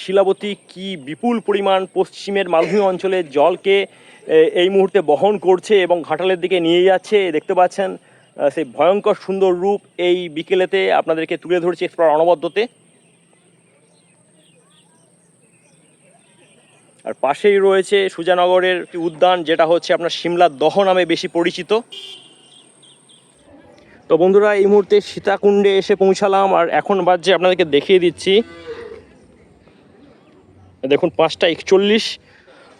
শিলাবতী কি বিপুল পরিমাণ পশ্চিমের মালভূমি অঞ্চলের জলকে এই মুহূর্তে বহন করছে এবং ঘাটালের দিকে নিয়ে যাচ্ছে দেখতে পাচ্ছেন সেই ভয়ঙ্কর সুন্দর রূপ এই বিকেলেতে আপনাদেরকে তুলে ধরছে এক্সপ্লোর অনবদ্যতে। আর পাশেই রয়েছে সুজানগরের একটি উদ্যান, যেটা হচ্ছে আপনার সিমলার দহ নামে বেশি পরিচিত। তো বন্ধুরা, এই মুহূর্তে সীতাকুণ্ডে এসে পৌঁছালাম, আর এখন বাজছে আপনাদেরকে দেখিয়ে দিচ্ছি দেখুন পাঁচটা একচল্লিশ।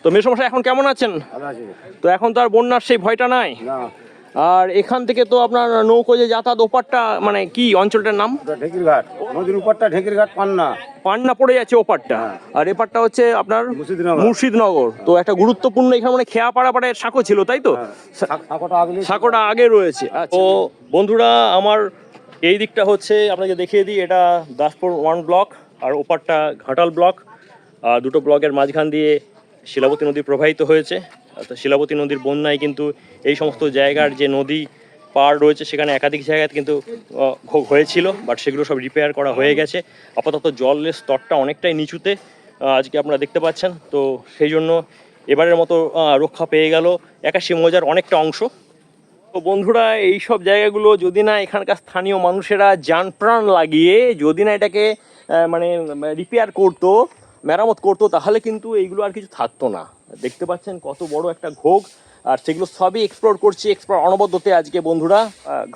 তো মেসমশাই এখন কেমন আছেন? তো এখন তো আর বন্যার সেই ভয়টা নাই? আর এখান থেকে তো আপনার নৌকো যে যাতায়াত ওপারটা মানে কি অঞ্চলটার নাম? ওটা ঢেকির ঘাট নদীর উপরটা ঢেকির পান্না। পান্না পড়ে যাচ্ছে ওপারটা। আর এপারটা হচ্ছে আপনার মুর্শিদনগর। তো একটা গুরুত্বপূর্ণ এখানে মানে খেয়া সাঁকো ছিল তাই তো? শাক- সাঁকোটা আগে রয়েছে। তো বন্ধুরা আমার এই দিকটা হচ্ছে আপনাকে দেখিয়ে দিই এটা দাসপুর ওয়ান ব্লক আর ওপারটা ঘাটাল ব্লক। দুটো ব্লকের মাঝখান দিয়ে শিলাবতী নদী প্রবাহিত হয়েছে। শিলাবতী নদীর বন্যায় কিন্তু এই সমস্ত জায়গার যে নদী পার রয়েছে, সেখানে একাধিক জায়গায় কিন্তু হয়েছিল বাট সেগুলো সব রিপেয়ার করা হয়ে গেছে। আপাতত জলের স্তরটা অনেকটাই নিচুতে আজকে আপনারা দেখতে পাচ্ছেন। তো সেই জন্য এবারের মতো রক্ষা পেয়ে গেল একাশি মজার অনেকটা অংশ। তো বন্ধুরা এই সব জায়গাগুলো যদি না এখানকার স্থানীয় মানুষেরা যান প্রাণ লাগিয়ে যদি না এটাকে মানে রিপেয়ার করতো মেরামত করতো, তাহলে কিন্তু এইগুলো আর কিছু থাকতো না। দেখতে পাচ্ছেন কত বড় একটা ঘোগ, আর সেগুলো সবই এক্সপ্লোর করছি এক্সপ্লোর অনবদ্যতে আজকে বন্ধুরা।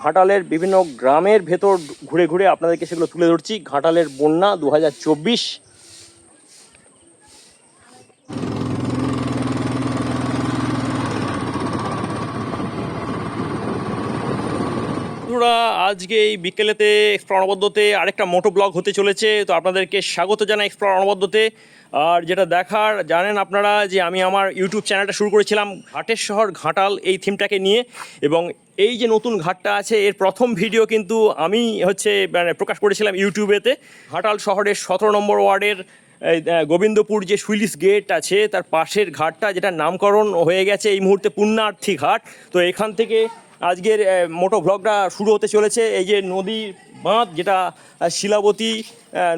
ঘাটালের বিভিন্ন গ্রামের ভেতর ঘুরে ঘুরে আপনাদেরকে সেগুলো তুলে ধরছি। ঘাটালের বন্যা দু হাজার চব্বিশ বন্ধুরা, আজকে এই বিকেলেতে এক্সপ্লোর অনবদ্যতে আরেকটা মোটো ব্লগ হতে চলেছে, তো আপনাদেরকে স্বাগত জানাই এক্সপ্লোর অনবদ্যতে। আর যেটা দেখার, জানেন আপনারা যে আমি আমার ইউটিউব চ্যানেলটা শুরু করেছিলাম ঘাটের শহর ঘাটাল এই থিমটাকে নিয়ে, এবং এই যে নতুন ঘাটটা আছে, এর প্রথম ভিডিও কিন্তু আমি হচ্ছে মানে প্রকাশ করেছিলাম ইউটিউবেতে ঘাটাল শহরের সতেরো নম্বর ওয়ার্ডের গোবিন্দপুর যে সুইলিশ গেট আছে, তার পাশের ঘাটটা যেটা নামকরণ হয়ে গেছে এই মুহূর্তে পুণ্যার্থী ঘাট। তো এখান থেকে আজকের মোটো ভ্লগটা শুরু হতে চলেছে। এই যে নদী বাঁধ, যেটা শিলাবতী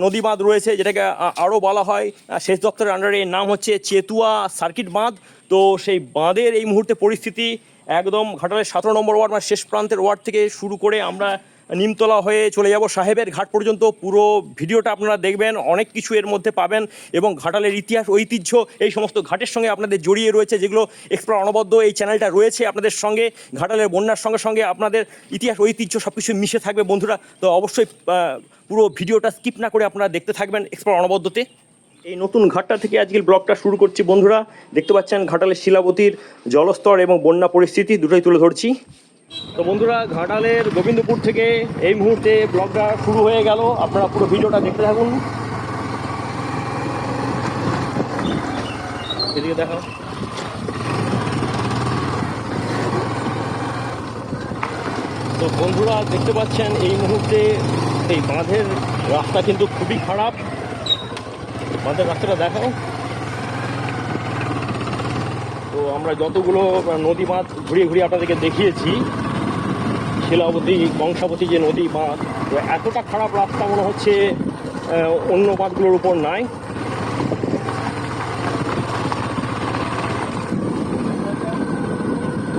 নদী বাঁধ রয়েছে, যেটাকে আরও বলা হয় শেষ সেচ দপ্তরের আন্ডারে এর নাম হচ্ছে চেতুয়া সার্কিট বাঁধ। তো সেই বাঁধের এই মুহূর্তে পরিস্থিতি একদম ঘাটালের সতেরো নম্বর ওয়ার্ড মানে শেষ প্রান্তের ওয়ার্ড থেকে শুরু করে আমরা নিমতলা হয়ে চলে যাব। সাহেবের ঘাট পর্যন্ত পুরো ভিডিওটা আপনারা দেখবেন, অনেক কিছু এর মধ্যে পাবেন এবং ঘাটালের ইতিহাস, ঐতিহ্য এই সমস্ত ঘাটের সঙ্গে আপনাদের জড়িয়ে রয়েছে, যেগুলো এক্সপ্লোর অনবদ্য এই চ্যানেলটা রয়েছে আপনাদের সঙ্গে, ঘাটালের বন্যার সঙ্গে সঙ্গে আপনাদের ইতিহাস, ঐতিহ্য সব কিছু মিশে থাকবে বন্ধুরা। তো অবশ্যই পুরো ভিডিওটা স্কিপ না করে আপনারা দেখতে থাকবেন এক্সপ্লোর অনবদ্যতে। এই নতুন ঘাটটা থেকে আজকের ব্লগটা শুরু করছি বন্ধুরা। দেখতে পাচ্ছেন ঘাটালের শিলাবতীর জলস্তর এবং বন্যা পরিস্থিতি, দুটোই তুলে ধরছি। তো বন্ধুরা, ঘাটালের গোবিন্দপুর থেকে এই মুহূর্তে ব্লগটা শুরু হয়ে গেল। আপনারা পুরো ভিডিওটা দেখতে থাকুন। এদিকে দেখাও। তো বন্ধুরা, দেখতে পাচ্ছেন, এই মুহূর্তে এই বাঁধের রাস্তা কিন্তু খুবই খারাপ। বাঁধের রাস্তাটা দেখাও। তো আমরা যতগুলো নদী বাঁধ ঘুরিয়ে ঘুরিয়ে আপনাদেরকে দেখিয়েছি শিলাবতী, বংশাবতী যে নদী বাঁধ এতটা খারাপ রাস্তা মনে হচ্ছে অন্য বাঁধগুলোর উপর নাই।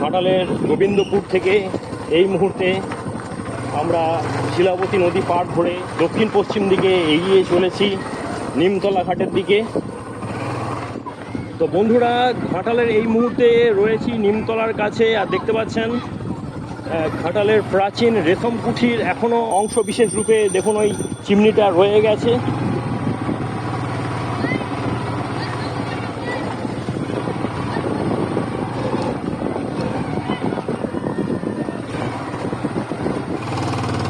ঘাটালের গোবিন্দপুর থেকে এই মুহূর্তে আমরা শিলাবতী নদী পার ধরে দক্ষিণ পশ্চিম দিকে এগিয়ে চলেছি, নিমতলা ঘাটের দিকে। তো বন্ধুরা, ঘাটালের এই মুহূর্তে রয়েছি নিমতলার কাছে, আর দেখতে পাচ্ছেন ঘাটালের প্রাচীন রেশম কুঠির এখনও অংশ বিশেষ রূপে দেখুন ওই চিমনিটা রয়ে গেছে।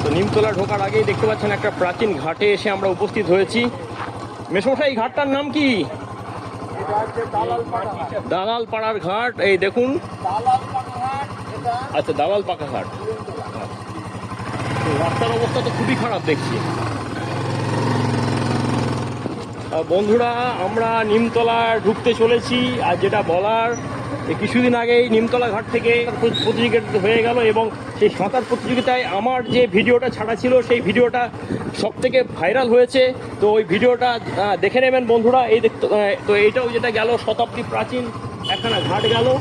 তো নিমতলা ঢোকার আগেই দেখতে পাচ্ছেন একটা প্রাচীন ঘাটে এসে আমরা উপস্থিত হয়েছি। মেসমশাই এই ঘাটটার নাম কি? দালাল পাড়ার ঘাট। এই দেখুন। আচ্ছা দালাল পাকা ঘাট। তো রাস্তার অবস্থা তো খুবই খারাপ দেখছি। বন্ধুরা, আমরা নিমতলা ঢুকতে চলেছি, আর যেটা বলার কিছুদিন আগেই নিমতলা ঘাট থেকে প্র- প্রতিযোগিতা হয়ে গেল এবং সেই সাঁতার প্রতিযোগিতায় আমার যে ভিডিওটা ছাড়া ছিল, সেই ভিডিওটা সব থেকে ভাইরাল হয়েছে। তো ওই ভিডিওটা দেখে নেবেন বন্ধুরা। এই তো এইটাও যেটা গেল, শতাব্দী প্রাচীন, একখানা ঘাট গেল।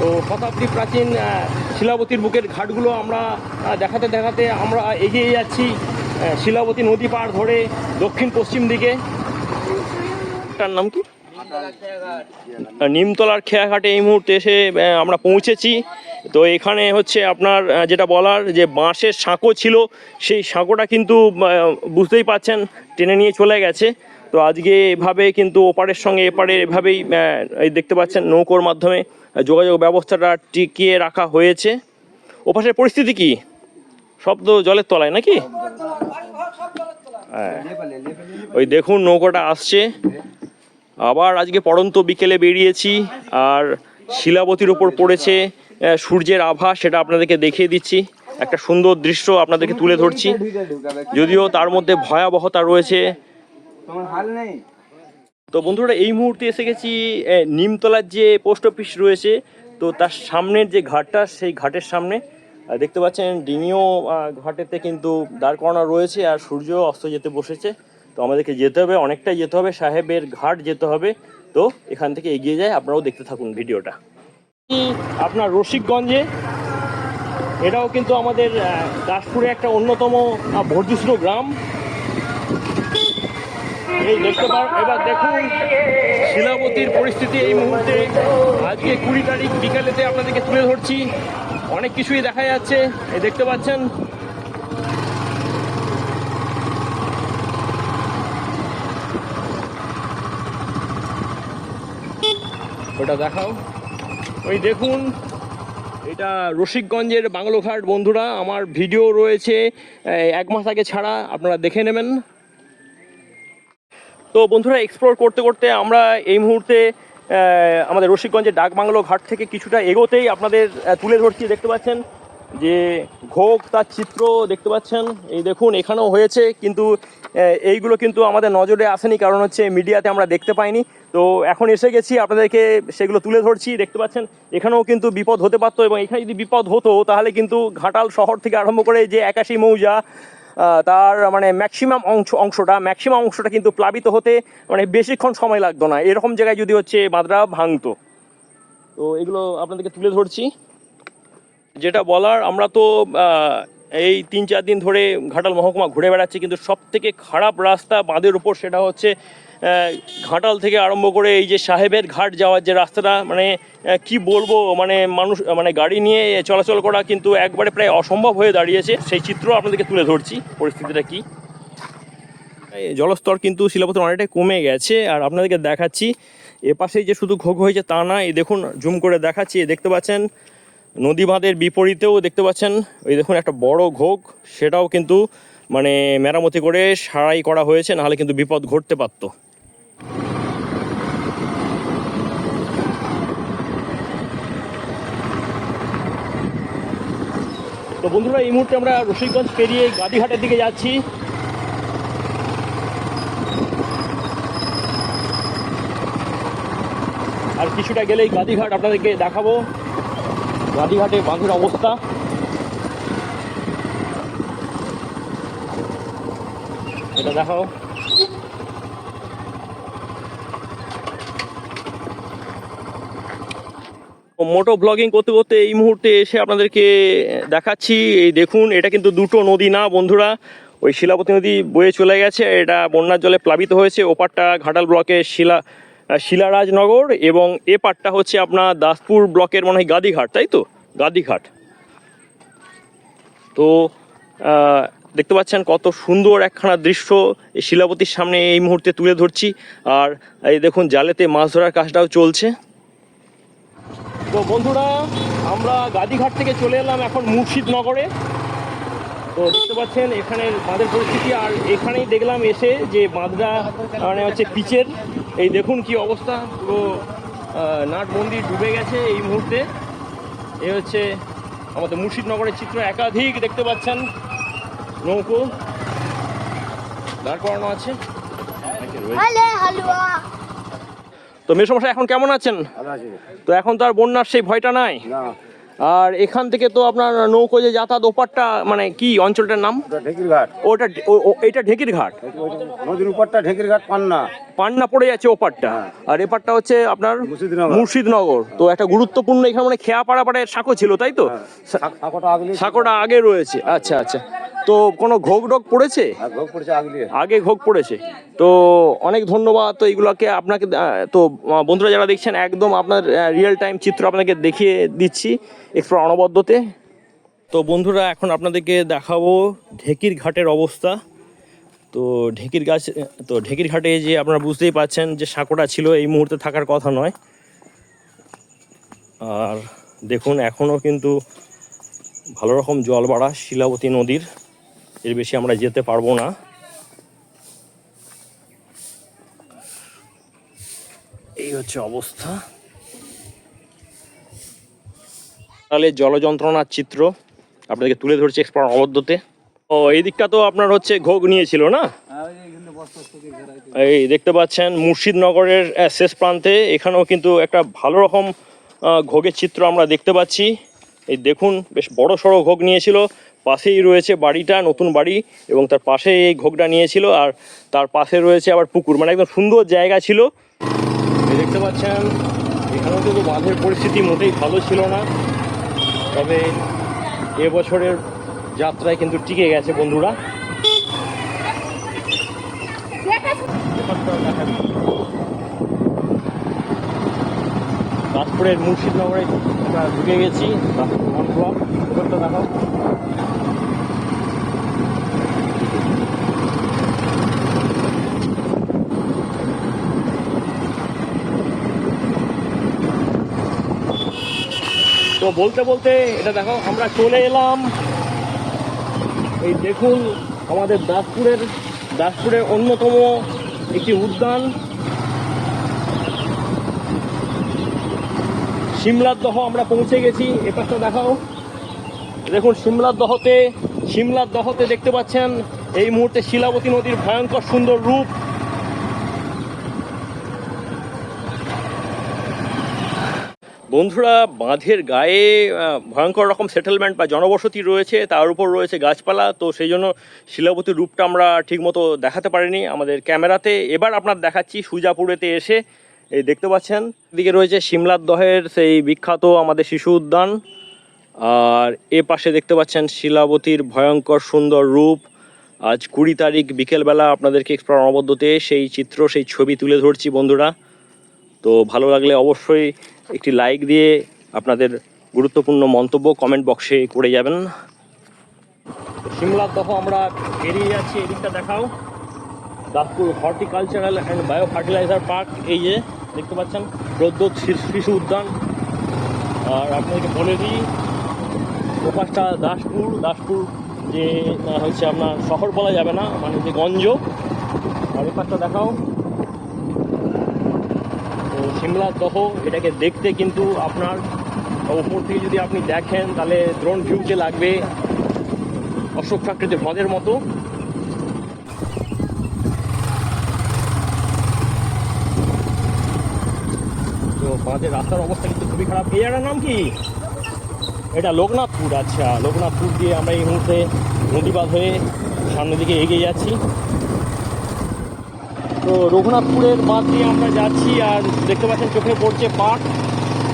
তো শতাব্দী প্রাচীন শিলাবতীর বুকের ঘাটগুলো আমরা দেখাতে দেখাতে আমরা এগিয়ে যাচ্ছি শিলাবতী নদী পার ধরে দক্ষিণ পশ্চিম দিকে। তার নাম কি? নিমতলার খেয়াঘাটে এই মুহূর্তে এসে আমরা পৌঁছেছি। তো এখানে হচ্ছে আপনার যেটা বলার যে বাঁশের সাঁকো ছিল, সেই সাঁকোটা কিন্তু বুঝতেই পাচ্ছেন, টেনে নিয়ে চলে গেছে। তো আজকে এভাবে কিন্তু ওপারের সঙ্গে এপারে এভাবেই দেখতে পাচ্ছেন নৌকোর মাধ্যমে। যোগাযোগ ব্যবস্থাটা টিকিয়ে রাখা হয়েছে। ওপাশের পরিস্থিতি কি? সব তো জলের তলায় নাকি? হ্যাঁ। ওই দেখুন, নৌকোটা আসছে। আবার আজকে পড়ন্ত বিকেলে বেরিয়েছি, আর শিলাবতীর ওপর পড়েছে সূর্যের আভা, সেটা আপনাদেরকে দেখিয়ে দিচ্ছি। একটা সুন্দর দৃশ্য আপনাদেরকে তুলে ধরছি। যদিও তার মধ্যে ভয়াবহতা রয়েছে। তো বন্ধুরা এই মুহূর্তে এসে গেছি নিমতলার যে পোস্ট অফিস রয়েছে তো তার সামনের যে ঘাটটা সেই ঘাটের সামনে দেখতে পাচ্ছেন আহ, ঘাটেতে কিন্তু দাঁড় করানো রয়েছে আর সূর্য অস্ত যেতে বসেছে। তো আমাদেরকে যেতে হবে অনেকটাই যেতে হবে সাহেবের ঘাট যেতে হবে। তো এখান থেকে এগিয়ে যায় আপনারাও দেখতে থাকুন ভিডিওটা। আপনার রসিকগঞ্জে এটাও কিন্তু আমাদের দাসপুরে একটা অন্যতম বর্ধিষ্ণু গ্রাম। এই দেখতে এবার দেখুন শিলাবতীর পরিস্থিতি এই মুহূর্তে। আজকে কুড়ি তারিখ বিকালেতে আপনাদেরকে তুলে ধরছি। অনেক কিছুই দেখা যাচ্ছে, এই দেখতে পাচ্ছেন। ওটা দেখাও। ওই দেখুন, এটা রসিকগঞ্জের বাংলোঘাট, বন্ধুরা। আমার ভিডিও রয়েছে এক মাস আগে ছাড়া, আপনারা দেখে নেবেন। তো বন্ধুরা এক্সপ্লোর করতে করতে আমরা এই মুহূর্তে আমাদের রসিকগঞ্জের ডাকবাংলো ঘাট থেকে কিছুটা এগোতেই আপনাদের তুলে ধরছি, দেখতে পাচ্ছেন? যে ঘোগ তার চিত্র দেখতে পাচ্ছেন? এই দেখুন, এখানেও হয়েছে, কিন্তু এইগুলো কিন্তু আমাদের নজরে আসেনি, কারণ হচ্ছে মিডিয়াতে আমরা দেখতে পাইনি। তো এখন এসে গেছি, আপনাদেরকে সেগুলো তুলে ধরছি, দেখতে পাচ্ছেন? এখানেও কিন্তু বিপদ হতে পারতো এবং এখানে যদি বিপদ হতো, তাহলে কিন্তু ঘাটাল শহর থেকে আরম্ভ করে যে একাশি মৌজা তার মানে ম্যাক্সিমাম অংশ, অংশটা ম্যাক্সিমাম অংশটা কিন্তু প্লাবিত হতে মানে বেশিক্ষণ সময় লাগতো না। এরকম জায়গায় যদি হচ্ছে বাঁধরা ভাঙতো। তো এগুলো আপনাদেরকে তুলে ধরছি। যেটা বলার, আমরা তো এই তিন চার দিন ধরে ঘাটাল মহকুমা ঘুরে বেড়াচ্ছি, কিন্তু সব থেকে খারাপ রাস্তা বাঁধের উপর সেটা হচ্ছে ঘাটাল থেকে আরম্ভ করে এই যে সাহেবের ঘাট যাওয়ার যে রাস্তাটা মানে কি বলব মানে মানুষ মানে গাড়ি নিয়ে চলাচল করা কিন্তু একবারে প্রায় অসম্ভব হয়ে দাঁড়িয়েছে। সেই চিত্র আপনাদেরকে তুলে ধরছি, পরিস্থিতিটা কি? জলস্তর কিন্তু শিলাপথর অনেকটাই কমে গেছে, আর আপনাদেরকে দেখাচ্ছি, এপাশেই যে শুধু ঘোগ হয়েছে তা না, এই দেখুন, জুম করে দেখাচ্ছি দেখতে পাচ্ছেন, নদী বাঁধের বিপরীতেও দেখতে পাচ্ছেন ওই দেখুন একটা বড় ঘোগ সেটাও কিন্তু মানে মেরামতি করে সারাই করা হয়েছে, নাহলে কিন্তু বিপদ ঘটতে পারত। তো বন্ধুরা, এই মুহূর্তে আমরা রসিকগঞ্জ পেরিয়ে গাদিঘাটের দিকে যাচ্ছি। আর কিছুটা গেলেই গাদিঘাট আপনাদেরকে দেখাবো। গাদিঘাটে বাঁধের অবস্থা। এটা দেখাও। মোটো ব্লগিং করতে করতে এই মুহূর্তে এসে আপনাদেরকে দেখাচ্ছি। এই দেখুন, এটা কিন্তু দুটো নদী না বন্ধুরা। ওই শিলাবতী নদী বয়ে চলে গেছে, এটা বন্যার জলে প্লাবিত হয়েছে। ওপারটা ঘাটাল ব্লকের শিলা শিলারাজনগর এবং এ পারটা হচ্ছে আপনার দাসপুর ব্লকের মনে হয় গাদিঘাট, তাই তো? গাদিঘাট। তো দেখতে পাচ্ছেন কত সুন্দর একখানা দৃশ্য এই শিলাবতীর সামনে এই মুহূর্তে তুলে ধরছি। আর এই দেখুন, জালেতে মাছ ধরার কাজটাও চলছে। তো বন্ধুরা, আমরা গাদিঘাট থেকে চলে এলাম এখন মুর্শিদনগরে। তো দেখতে পাচ্ছেন, এখানের বাঁধের পরিস্থিতি, আর এখানেই দেখলাম এসে যে বাঁধটা মানে হচ্ছে পিচের, এই দেখুন কি অবস্থা, পুরো নাট মন্দির ডুবে গেছে এই মুহূর্তে। এ হচ্ছে আমাদের মুর্শিদনগরের চিত্র, একাধিক দেখতে পাচ্ছেন, নৌকো দাঁড় করানো আছে। তো মেসমশাই এখন কেমন আছেন? তো এখন তো আর বন্যার সেই ভয়টা নাই? আর এখান থেকে তো আপনার নৌকো যে যাতায়াত ওপারটা মানে কি অঞ্চলটার নাম? ঢেকির ঘাট ওটা এটা ঢেকির ঘাট নদীর উপরটা ঢেকির ঘাট পান্না। পান্না পড়ে যাচ্ছে ওপারটা। আর এপারটা হচ্ছে আপনার মুর্শিদনগর। তো একটা গুরুত্বপূর্ণ এখানে মানে খেয়া পাড়া পাড়ায় সাঁকো ছিল তাই তো? সাক- সাঁকোটা আগে রয়েছে। আচ্ছা আচ্ছা। তো কোনো ঘোগ ডোগ পড়েছে? আগলি আগে ঘোগ পড়েছে। তো অনেক ধন্যবাদ। তো এইগুলোকে আপনাকে তো বন্ধুরা যারা দেখছেন একদম আপনার রিয়েল টাইম চিত্র আপনাকে দেখিয়ে দিচ্ছি এক্সপ্লোর অনবদ্যতে। তো বন্ধুরা এখন আপনাদেরকে দেখাবো ঢেকির ঘাটের অবস্থা। তো ঢেকির গাছ, তো ঢেকির ঘাটে যে আপনারা বুঝতেই পাচ্ছেন যে সাঁকোটা ছিল, এই মুহূর্তে থাকার কথা নয়। আর দেখুন এখনও কিন্তু ভালো রকম জল বাড়া শিলাবতী নদীর। এর বেশি আমরা যেতে পারব না। এই হচ্ছে অবস্থা। তাহলে জলযন্ত্রণার চিত্র আপনাদেরকে তুলে ধরছে এক্সপার অবদ্ধতে ও, এই দিকটা তো আপনার হচ্ছে ঘোগ নিয়েছিল না? এই দেখতে পাচ্ছেন, মুর্শিদনগরের শেষ প্রান্তে এখানেও কিন্তু একটা ভালো রকম ঘোগের চিত্র আমরা দেখতে পাচ্ছি। এই দেখুন, বেশ বড় সড়ো ঘোগ নিয়েছিল, পাশেই রয়েছে বাড়িটা, নতুন বাড়ি, এবং তার পাশে এই ঘোগটা নিয়েছিল, আর তার পাশে রয়েছে আবার পুকুর মানে একদম সুন্দর জায়গা ছিল। দেখতে পাচ্ছেন, এখানেও কিন্তু বাঁধের পরিস্থিতি মোটেই ভালো ছিল না। তবে এবছরের যাত্রায় কিন্তু টিকে গেছে বন্ধুরা। দাসপুরের মুর্শিদনগরে ঢুকে গেছি। ব্লক তো বলতে বলতে এটা দেখো আমরা চলে এলাম এই দেখুন আমাদের দাসপুরের দাসপুরের অন্যতম একটি উদ্যান। সিমলার দহ আমরা পৌঁছে গেছি এপাশটা দেখাও। দেখুন সিমলার দহতে সিমলার দহতে দেখতে পাচ্ছেন, এই মুহূর্তে শিলাবতী নদীর ভয়ঙ্কর সুন্দর রূপ। বন্ধুরা, বাঁধের গায়ে ভয়ঙ্কর রকম সেটেলমেন্ট বা জনবসতি রয়েছে, তার উপর রয়েছে গাছপালা, তো সেই জন্য শিলাবতীর রূপটা আমরা ঠিকমতো দেখাতে পারিনি আমাদের ক্যামেরাতে। এবার আপনার দেখাচ্ছি সুজাপুরেতে এসে, এই দেখতে পাচ্ছেন, এদিকে রয়েছে সিমলার দহের, সেই বিখ্যাত আমাদের শিশু উদ্যান, আর এ পাশে দেখতে পাচ্ছেন শিলাবতীর ভয়ঙ্কর সুন্দর রূপ। আজ কুড়ি তারিখ বিকেলবেলা আপনাদেরকে এক্সপ্লোর অনবদ্যতে সেই চিত্র, সেই ছবি তুলে ধরছি বন্ধুরা। তো ভালো লাগলে অবশ্যই একটি লাইক দিয়ে আপনাদের গুরুত্বপূর্ণ মন্তব্য কমেন্ট বক্সে করে যাবেন। সিমলার দহ আমরা বেরিয়ে যাচ্ছি, এদিকটা দেখাও। Daspur horticultural and bio fertiliser park, এই যে, দেখতে পাচ্ছেন প্রদ্যোত শিশু উদ্যান। আর আপনাদেরকে বলে দিই, ওপাশটা দাসপুর। দাসপুর যে হচ্ছে আপনার শহর বলা যাবে না মানে যে গঞ্জ। আর এপাশটা দেখাও। তো সিমলার দহ এটাকে দেখতে কিন্তু আপনার ওপর থেকে যদি আপনি দেখেন, তাহলে ড্রোন ভিউতে লাগবে অশোক প্রাকৃতিক হ্রদের মতো। তো বাঁধের রাস্তার অবস্থা কিন্তু খুবই খারাপ। জায়গাটার নাম কি? এটা লোকনাথপুর। আচ্ছা লোকনাথপুর দিয়ে আমরা এই মুহূর্তে নদীবাদ হয়ে সামনের দিকে এগিয়ে যাচ্ছি। তো রঘুনাথপুরের বাদ দিয়ে আমরা যাচ্ছি আর দেখতে পাচ্ছেন চোখে পড়ছে পাট।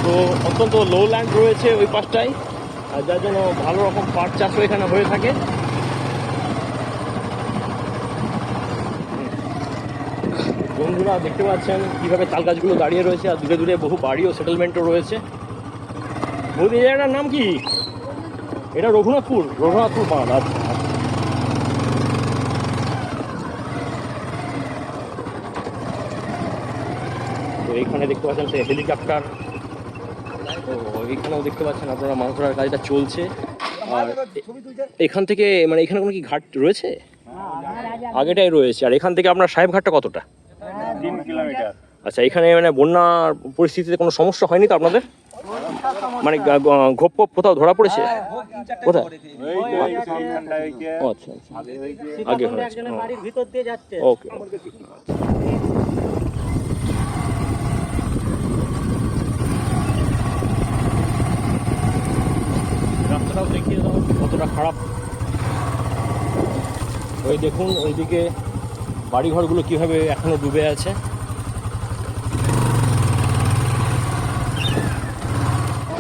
তো অত্যন্ত লো ল্যান্ড রয়েছে ওই পাশটায় আর যার জন্য ভালো রকম পাট চাষও এখানে হয়ে থাকে। বন্ধুরা, দেখতে পাচ্ছেন কীভাবে তাল গাছগুলো দাঁড়িয়ে রয়েছে আর দূরে দূরে বহু বাড়ি ও সেটেলমেন্টও রয়েছে। বৌদি জায়গাটার নাম কি? এটা রঘুনাথপুর রঘুনাথপুর বাঁধ আচ্ছা আচ্ছা। তো এইখানে দেখতে পাচ্ছেন সে হেলিকপ্টার তো এইখানেও দেখতে পাচ্ছেন আপনারা মাছ ধরার কাজটা চলছে। আর এখান থেকে মানে এখানে কোনো কি ঘাট রয়েছে? আগেটাই রয়েছে। আর এখান থেকে আপনার সাহেব ঘাটটা কতটা? তিন কিলোমিটার। আচ্ছা এখানে মানে বন্যার পরিস্থিতিতে কোনো সমস্যা হয়নি তো আপনাদের? মানে ঘোপ ফোপ কোথাও ধরা পড়েছে? কোথায়? আচ্ছা আচ্ছা। আগে ওকে। রাস্তাটাও দেখিয়ে দাও কতটা খারাপ। ওই দেখুন, ওইদিকে বাড়িঘরগুলো কীভাবে এখনও ডুবে আছে।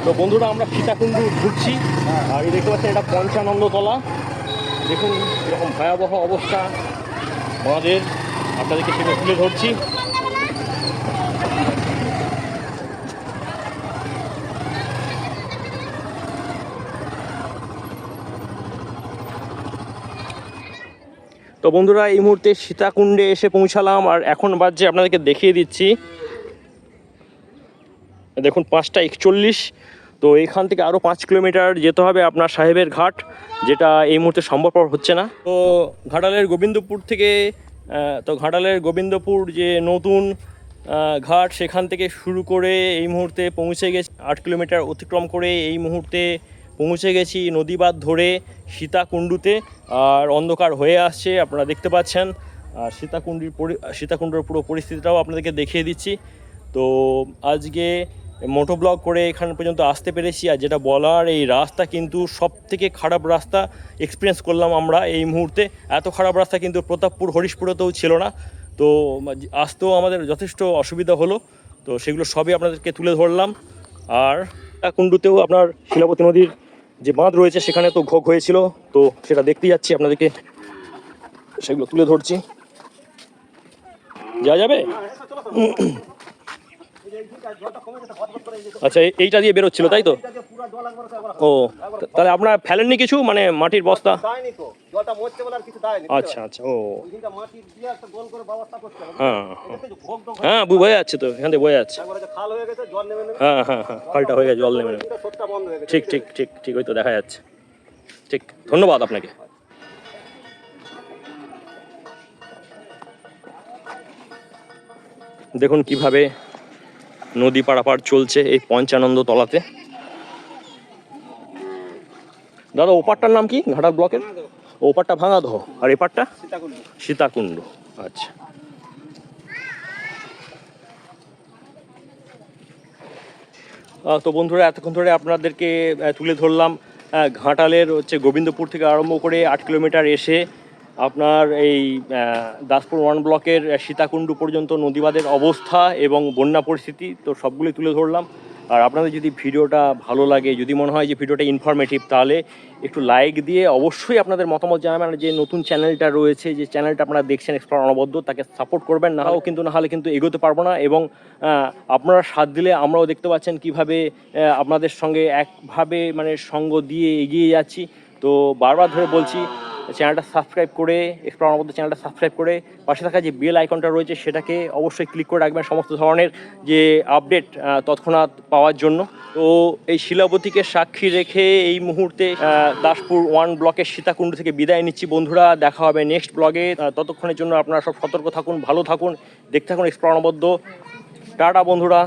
তো বন্ধুরা, আমরা সীতাকুণ্ডু ঘুরছি। আর এই দেখতে পাচ্ছেন, এটা পঞ্চানন্দতলা। দেখুন, এরকম ভয়াবহ অবস্থা। আমাদের আপনাদেরকে সেটা তুলে ধরছি। তো বন্ধুরা, এই মুহূর্তে সীতাকুণ্ডে এসে পৌঁছালাম আর এখন বাজছে আপনাদেরকে দেখিয়ে দিচ্ছি। দেখুন, পাঁচটা একচল্লিশ। তো এখান থেকে আরও পাঁচ কিলোমিটার যেতে হবে আপনার সাহেবের ঘাট, যেটা এই মুহূর্তে সম্ভবপর হচ্ছে না। তো ঘাটালের গোবিন্দপুর থেকে তো ঘাটালের গোবিন্দপুর যে নতুন ঘাট, সেখান থেকে শুরু করে এই মুহূর্তে পৌঁছে গেছে। আট কিলোমিটার অতিক্রম করে এই মুহূর্তে পৌঁছে গেছি নদীবাদ ধরে সীতাকুণ্ডুতে, আর অন্ধকার হয়ে আসছে, আপনারা দেখতে পাচ্ছেন। আর সীতাকুণ্ডির পরি, সীতাকুণ্ডের পুরো পরিস্থিতিটাও আপনাদেরকে দেখিয়ে দিচ্ছি। তো আজকে মোটো ব্লগ করে এখান পর্যন্ত আসতে পেরেছি, আর যেটা বলার, এই রাস্তা কিন্তু সব থেকে খারাপ রাস্তা এক্সপিরিয়েন্স করলাম আমরা এই মুহূর্তে। এত খারাপ রাস্তা কিন্তু প্রতাপপুর, হরিশপুরেতেও ছিল না। তো আসতেও আমাদের যথেষ্ট অসুবিধা হলো। তো সেগুলো সবই আপনাদেরকে তুলে ধরলাম। আর কুণ্ডুতেও আপনার শিলাবতী নদীর যে বাঁধ রয়েছে সেখানে তো ঘোগ হয়েছিল, তো সেটা দেখতে যাচ্ছি, আপনাদেরকে সেগুলো তুলে ধরছি। যা যাবে? আচ্ছা এই- এইটা দিয়ে বেরোচ্ছিল, তাই তো? ও, তাহলে আপনার ফেলেননি কিছু? মানে মাটির বস্তা? আচ্ছা আচ্ছা ও। হ্যাঁ হ্যাঁ। বু- বোঝা যাচ্ছে তো, এখান থেকে বোঝা যাচ্ছে। হয়ে হ্যাঁ হ্যাঁ হ্যাঁ খালটা হয়ে গেছে, জল নেমে হয়ে ঠিক ঠিক ঠিক ঠিক, ওই তো দেখা যাচ্ছে। ঠিক, ধন্যবাদ আপনাকে। দেখুন কীভাবে নদী পারাপার চলছে এই পঞ্চানন্দ তলাতে। দাদা, ওপারটার নাম কি? ঘাটাল ব্লকের? ওপারটা ভাঙা দহ আর এপারটা? সীতাকুণ্ড। আচ্ছা। তো বন্ধুরা, এতক্ষণ ধরে আপনাদেরকে তুলে ধরলাম ঘাটালের হচ্ছে গোবিন্দপুর থেকে আরম্ভ করে আট কিলোমিটার এসে আপনার এই দাসপুর ওয়ান ব্লকের সীতাকুণ্ডু পর্যন্ত নদীবাদের অবস্থা এবং বন্যা পরিস্থিতি, তো সবগুলোই তুলে ধরলাম। আর আপনাদের যদি ভিডিওটা ভালো লাগে, যদি মনে হয় যে ভিডিওটা ইনফরমেটিভ তাহলে একটু লাইক দিয়ে অবশ্যই আপনাদের মতামত জানাবেন। যে নতুন চ্যানেলটা রয়েছে, যে চ্যানেলটা আপনারা দেখছেন এক্সপ্লোর অনবদ্য, তাকে সাপোর্ট করবেন। নাও কিন্তু না হলে কিন্তু এগোতে পারব না এবং আপনারা সাথ দিলে আমরাও দেখতে পাচ্ছেন কীভাবে আপনাদের সঙ্গে একভাবে মানে সঙ্গ দিয়ে এগিয়ে যাচ্ছি। তো বারবার ধরে বলছি চ্যানেলটা সাবস্ক্রাইব করে এক্সপ্লোর অনবদ্য চ্যানেলটা সাবস্ক্রাইব করে, পাশে থাকা যে বেল আইকনটা রয়েছে সেটাকে অবশ্যই ক্লিক করে রাখবেন সমস্ত ধরনের যে আপডেট তৎক্ষণাৎ পাওয়ার জন্য। তো এই শিলাবতীকে সাক্ষী রেখে এই মুহূর্তে দাসপুর ওয়ান ব্লকের সীতাকুণ্ড থেকে বিদায় নিচ্ছি। বন্ধুরা, দেখা হবে নেক্সট ব্লগে ততক্ষণের জন্য আপনারা সব সতর্ক থাকুন, ভালো থাকুন, দেখতে থাকুন এক্সপ্লোর টাটা বন্ধুরা।